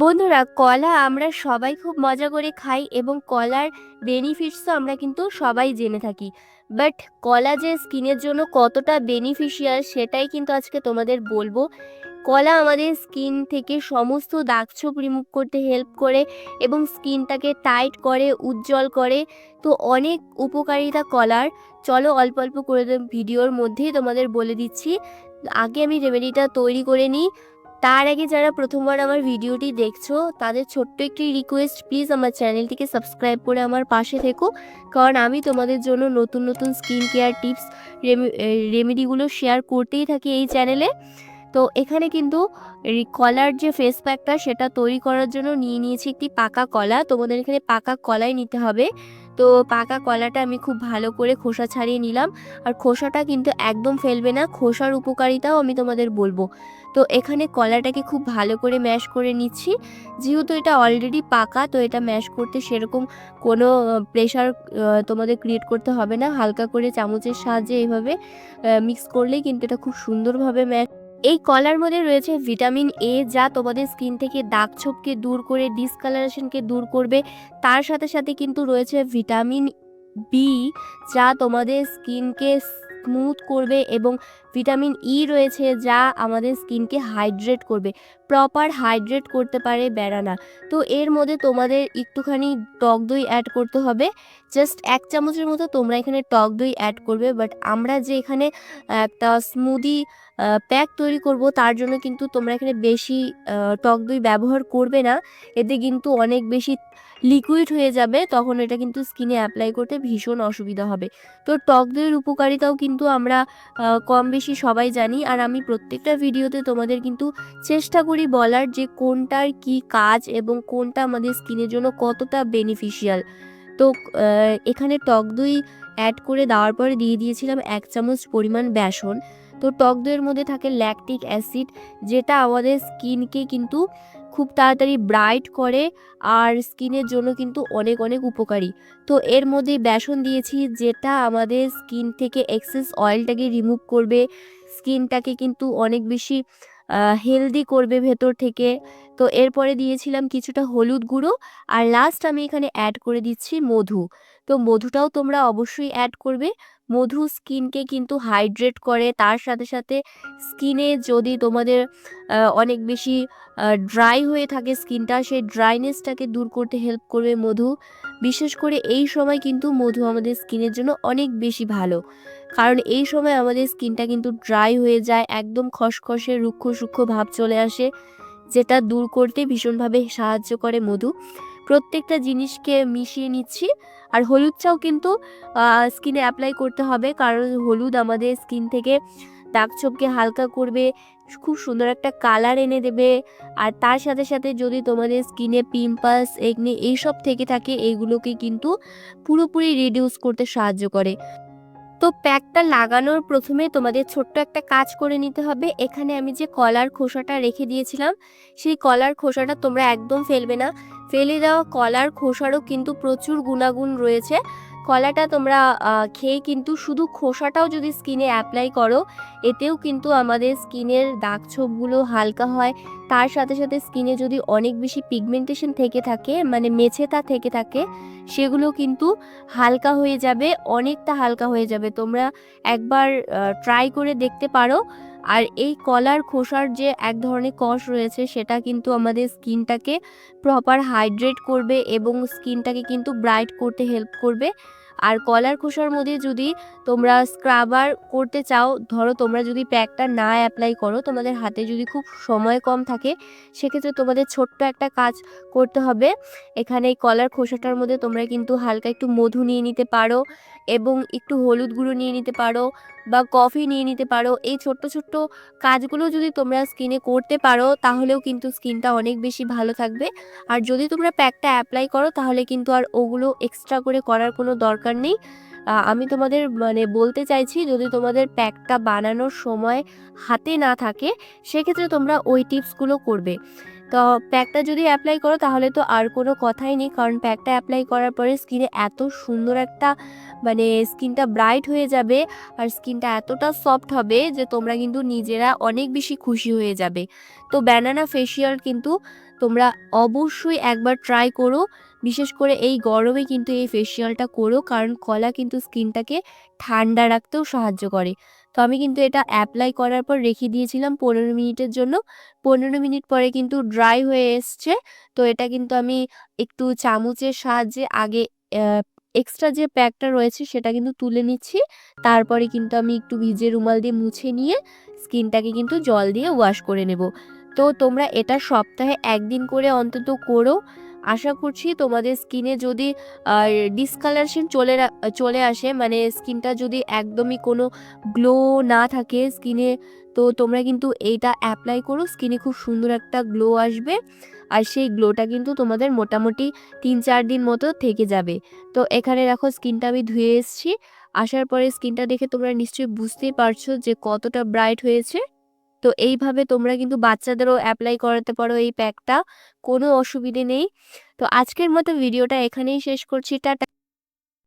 বন্ধুরা, কলা আমরা সবাই খুব মজা করে খাই এবং কলার বেনিফিটসও আমরা কিন্তু সবাই জেনে থাকি। বাট কলা যে স্কিনের জন্য কতটা বেনিফিশিয়াল সেটাই কিন্তু আজকে তোমাদের বলব। কলা আমাদের স্কিন থেকে সমস্ত দাগছোপ রিমুভ করতে হেল্প করে এবং স্কিনটাকে টাইট করে, উজ্জ্বল করে। তো অনেক উপকারিতা কলার। চলো অল্প অল্প করে ভিডিওর মধ্যেই তোমাদের বলে দিচ্ছি। আগে আমি রেমেডিটা তৈরি করে নিই। তার আগে যারা প্রথমবার আমার ভিডিওটি দেখছ, তাদের ছোট্ট একটি রিকোয়েস্ট প্লিজ আমার চ্যানেলটিকে সাবস্ক্রাইব করে আমার পাশে থেকো। কারণ আমি তোমাদের জন্য নতুন নতুন স্কিন কেয়ার টিপস রেমেডিগুলো শেয়ার করতেই থাকি এই চ্যানেলে তো এখানে কিন্তু কলার যে ফেস প্যাকটা সেটা তৈরি করার জন্য নিয়ে নিয়েছি একটি পাকা কলা। তোমাদের এখানে পাকা কলাই নিতে হবে। তো পাকা কলাটা আমি খুব ভালো করে খোসা ছাড়িয়ে নিলাম। আর খোসাটা কিন্তু একদম ফেলবে না, খোসার উপকারিতাও আমি তোমাদের বলব। তো এখানে কলাটাকে খুব ভালো করে ম্যাশ করে নিচ্ছি। যেহেতু এটা অলরেডি পাকা, তো এটা ম্যাশ করতে সেরকম কোনো প্রেশার তোমাদের ক্রিয়েট করতে হবে না। হালকা করে চামচের সাহায্যে এইভাবে মিক্স করলেই কিন্তু এটা খুব সুন্দরভাবে ম্যাশ এই কলার মধ্যে রয়েছে ভিটামিন এ যা তোমাদের স্কিন থেকে দাগ ছোপকে দূর করে ডিসকালারেশনকে দূর করবে। তার সাথে সাথে কিন্তু রয়েছে ভিটামিন বি যা তোমাদের স্কিনকে স্মুথ করবে এবং ভিটামিন ই রয়েছে যা আমাদের স্কিনকে হাইড্রেট করবে, প্রপার হাইড্রেট করতে পারে বেড়ানা তো এর মধ্যে তোমাদের একটুখানি টক দই অ্যাড করতে হবে। জাস্ট এক চামচের মতো তোমরা এখানে টক দই অ্যাড করবে বাট আমরা যে এখানে একটা স্মুদি প্যাক তৈরি করব, তার জন্য কিন্তু তোমরা এখানে বেশি টক দই ব্যবহার করবে না। এতে কিন্তু অনেক বেশি লিকুইড হয়ে যাবে, তখন এটা কিন্তু স্কিনে অ্যাপ্লাই করতে ভীষণ অসুবিধা হবে। তো টক দইয়ের উপকারিতাও কিন্তু আমরা কম সবাই জানি, আর আমি প্রত্যেকটা ভিডিওতে তোমাদের কিন্তু চেষ্টা করি বলার যে কোনটার কি কাজ এবং কোনটা আমাদের স্কিনের জন্য কতটা বেনিফিশিয়াল। তো এখানে টক দই অ্যাড করে দেওয়ার পরে দিয়ে দিয়েছিলাম এক চামচ পরিমাণ বেসন। তো, টক দইয়ের মধ্যে থাকে ল্যাকটিক অ্যাসিড যেটা আমাদের স্কিনকে কিন্তু খুব তাড়াতাড়ি ব্রাইট করে আর স্কিনের জন্য কিন্তু অনেক অনেক উপকারী। তো এর মধ্যে বেসন দিয়েছি যেটা আমাদের স্কিন থেকে এক্সেস অয়েলটাকে রিমুভ করবে, স্কিনটাকে কিন্তু অনেক বেশি হেলদি করবে ভেতর থেকে। তো এরপরে দিয়েছিলাম কিছুটা হলুদ গুঁড়ো আর লাস্ট আমি এখানে অ্যাড করে দিচ্ছি মধু। তো মধুটাও তোমরা অবশ্যই অ্যাড করবে। মধু স্কিনকে কিন্তু হাইড্রেট করে। তার সাথে সাথে স্কিনে যদি তোমাদের অনেক বেশি ড্রাই হয়ে থাকে স্কিনটা, সেই ড্রাইনেসটাকে দূর করতে হেল্প করবে মধু। বিশেষ করে এই সময় কিন্তু মধু আমাদের স্কিনের জন্য অনেক বেশি ভালো। কারণ এই সময় আমাদের স্কিনটা কিন্তু ড্রাই হয়ে যায়, একদম খসখসে, রুক্ষ সূক্ষ্ম ভাব চলে আসে, যেটা দূর করতে ভীষণভাবে সাহায্য করে মধু। প্রত্যেকটা জিনিসকে মিশিয়ে নিচ্ছি। আর হলুদ চাও কিন্তু স্কিনে অ্যাপ্লাই করতে হবে। কারণ হলুদ আমাদের স্কিন থেকে দাগ ছোপকে হালকা করবে, খুব সুন্দর একটা কালার এনে দেবে। আর তার সাথে সাথে যদি তোমাদের স্কিনে পিম্পলস এগনে এইসব থেকে থাকে এইগুলোকে কিন্তু পুরোপুরি রিডিউস করতে সাহায্য করে। তো প্যাকটা লাগানোর প্রথমে তোমাদের ছোট্ট একটা কাজ করে নিতে হবে। এখানে আমি যে কলার খোসাটা রেখে দিয়েছিলাম, সেই কলার খোসাটা তোমরা একদম ফেলবে না। ফেলে দেওয়া কলার খোসারও কিন্তু প্রচুর গুণাগুণ রয়েছে। কলাটা তোমরা খেয়ে কিন্তু শুধু খোসাটাও যদি স্কিনে অ্যাপ্লাই করো, এতেও কিন্তু আমাদের স্কিনের দাগ ছোপগুলো হালকা হয়। তার সাথে সাথে স্কিনে যদি অনেক বেশি পিগমেন্টেশন থেকে থাকে মানে মেছেতা থেকে থাকে, সেগুলো কিন্তু হালকা হয়ে যাবে, অনেকটা হালকা হয়ে যাবে। তোমরা একবার ট্রাই করে দেখতে পারো। আর এই কলার খোসার যে এক ধরনের কষ রয়েছে, সেটা কিন্তু আমাদের স্কিনটাকে প্রপার হাইড্রেট করবে এবং স্কিনটাকে কিন্তু ব্রাইট করতে হেল্প করবে। আর কলার খোসার মধ্যে যদি তোমরা স্ক্রাবার করতে চাও, ধরো তোমরা যদি প্যাকটা না অ্যাপ্লাই করো, তোমাদের হাতে যদি খুব সময় কম থাকে, সেক্ষেত্রে তোমাদের ছোট্ট একটা কাজ করতে হবে। এখানে এই কলার খোসাটার মধ্যে তোমরা কিন্তু হালকা একটু মধু নিয়ে নিতে পারো এবং একটু হলুদ গুঁড়ো নিয়ে নিতে পারো। বা কফি নিয়ে নিতে পারো। এই ছোট্ট ছোট্ট কাজগুলো যদি তোমরা স্কিনে করতে পারো, তাহলেও কিন্তু স্কিনটা অনেক বেশি ভালো থাকবে। আর যদি তোমরা প্যাকটা অ্যাপ্লাই করো, তাহলে কিন্তু আর ওগুলো এক্সট্রা করে করার কোনো দরকার নেই। আমি তোমাদের মানে বলতে চাইছি, যদি তোমাদের প্যাকটা বানানোর সময় হাতে না থাকে, সেক্ষেত্রে তোমরা ওই টিপসগুলো করবে। তো প্যাকটা যদি অ্যাপ্লাই করো, তাহলে তো আর কোনো কথাই নেই। কারণ প্যাকটা অ্যাপ্লাই করার পরে স্কিনে এত সুন্দর একটা মানে স্কিনটা ব্রাইট হয়ে যাবে আর স্কিনটা এতটা সফট হবে যে তোমরা কিন্তু নিজেরা অনেক বেশি খুশি হয়ে যাবে। তো ব্যানানা ফেসিয়াল কিন্তু তোমরা অবশ্যই একবার ট্রাই করো। বিশেষ করে এই গরমে কিন্তু এই ফেসিয়ালটা করো, কারণ কলা কিন্তু স্কিনটাকে ঠান্ডা রাখতেও সাহায্য করে। তো আমি কিন্তু এটা অ্যাপ্লাই করার পর রেখে দিয়েছিলাম পনেরো মিনিটের জন্য। পনেরো মিনিট পরে কিন্তু ড্রাই হয়ে এসছে। তো এটা কিন্তু আমি একটু চামচের সাহায্যে আগে এক্সট্রা যে প্যাকটা রয়েছে সেটা কিন্তু তুলে নিচ্ছি। তারপরে কিন্তু আমি একটু ভিজে রুমাল দিয়ে মুছে নিয়ে স্কিনটাকে কিন্তু জল দিয়ে ওয়াশ করে নেব। তো তোমরা এটা সপ্তাহে একদিন করে অন্তত করো। আশা করছি তোমাদের স্কিনে যদি ডিসকালারেশন চলে চলে আসে মানে স্কিনটা যদি একদমই কোনো গ্লো না থাকে স্কিনে তো তোমরা কিন্তু এইটা অ্যাপ্লাই করো স্কিনে খুব সুন্দর একটা গ্লো আসবে। আর সেই গ্লোটা কিন্তু তোমাদের মোটামুটি তিন চার দিন মতো থেকে যাবে। তো এখানে দেখো স্কিনটা আমি ধুয়ে এসেছি। আসার পরে স্কিনটা দেখে তোমরা নিশ্চয়ই বুঝতেই পারছ যে কতটা ব্রাইট হয়েছে। তো এইভাবে তোমরা কিন্তু বাচ্চাদেরও অ্যাপ্লাই করাতে পারো এই প্যাকটা কোনো অসুবিধে নেই। তো আজকের মতো ভিডিওটা এখানেই শেষ করছি, টাটা।